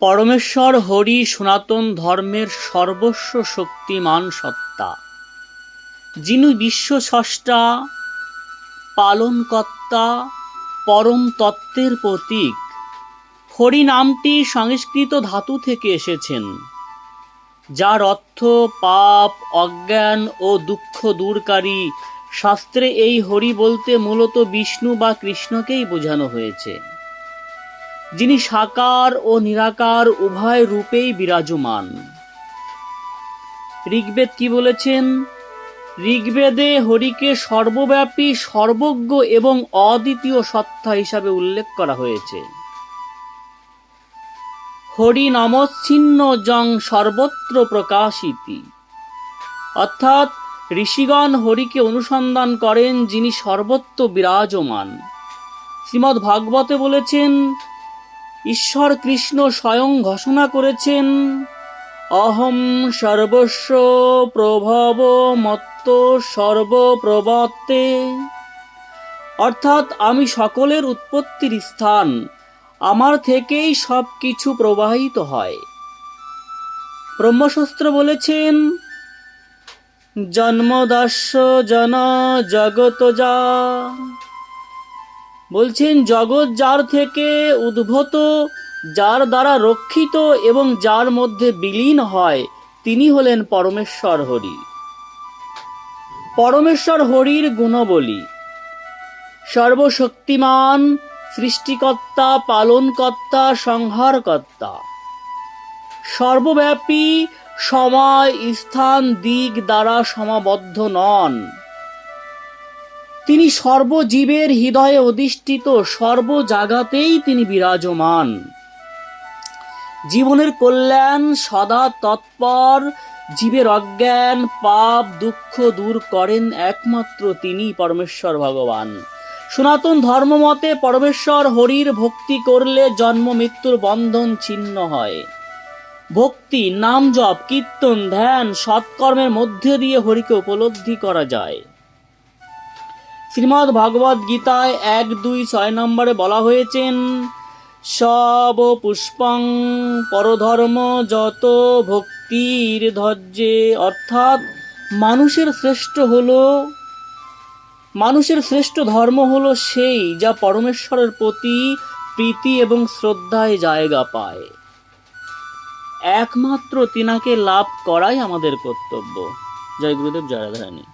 পরমেশ্বর হরি সনাতন ধর্মের সর্বস্ব শক্তিমান সত্তা। যিনি বিশ্বস্রষ্টা, পালনকর্তা, পরম তত্ত্বের প্রতীক, হরি নামটি সংস্কৃত ধাতু থেকে এসেছেন, যার অর্থ পাপ, অজ্ঞান ও দুঃখ দূরকারী। শাস্ত্রে এই হরি বলতে মূলত বিষ্ণু বা কৃষ্ণকেই বোঝানো হয়েছে। যিনি সাকার ও নিরাকার উভয় রূপেই বিরাজমান। ঋগ্বেদ কি বলেছেন? ঋগ্বেদে হরিকে সর্বব্যাপী, সর্বজ্ঞ এবং অদ্বিতীয় সত্তা হিসাবে উল্লেখ করা হয়েছে। হরি নমচ্ছিন্ন জং সর্বত্র প্রকাশিতি। অর্থাৎ ঋষিগণ হরিকে অনুসন্ধান করেন যিনি সর্বত্র বিরাজমান। শ্রীমদ্ ভাগবতে বলেছেন ঈশ্বর কৃষ্ণ স্বয়ং ঘোষণা করেছেন, অহম সর্বস্ব প্রভব মত্ত সর্বপ্রবর্তে। অর্থাৎ আমি সকলের উৎপত্তির স্থান, আমার থেকেই সব কিছু প্রবাহিত হয়। ব্রহ্মশস্ত্র বলেছেন, জন্মদাস্য জন জগত যা বলছেন, জগৎ যার থেকে উদ্ভূত, যার দ্বারা রক্ষিত এবং যার মধ্যে বিলীন হয়, তিনি হলেন পরমেশ্বর হরি। পরমেশ্বর হরির গুণবলী। সর্বশক্তিমান, সৃষ্টিকর্তা, পালনকর্তা, সংহারকর্তা। সর্বব্যাপী, সময়, স্থান, দিক দ্বারা সমাবদ্ধ নন। তিনি সর্বজীবের হৃদয়ে অধিষ্ঠিত সর্ব জাগাতেই তিনি বিরাজমান। জীবনের কল্যাণ সদা তৎপর, জীবের অজ্ঞান, পাপ, দুঃখ দূর করেন একমাত্র তিনি পরমেশ্বর ভগবান। সনাতন ধর্মমতে পরমেশ্বর হরির ভক্তি করলে জন্ম, মৃত্যুর বন্ধন ছিন্ন হয়। ভক্তি, নাম জপ, কীর্তন, ধ্যান, সৎকর্মের মধ্যে দিয়ে হরিকে উপলব্ধি করা যায়। শ্রীমদ্ ভগবদ গীতায় এক দুই ছয় নম্বরে বলা হয়েছেন, সব পুষ্পং পরধর্ম যত ভক্তির ধৈর্যে। অর্থাৎ মানুষের শ্রেষ্ঠ হলো, মানুষের শ্রেষ্ঠ ধর্ম হলো সেই যা পরমেশ্বরের প্রতি প্রীতি এবং শ্রদ্ধায় জায়গা পায়। একমাত্র তিনাকে লাভ করাই আমাদের কর্তব্য। জয় গুরুদেব, জয় রাধারানী।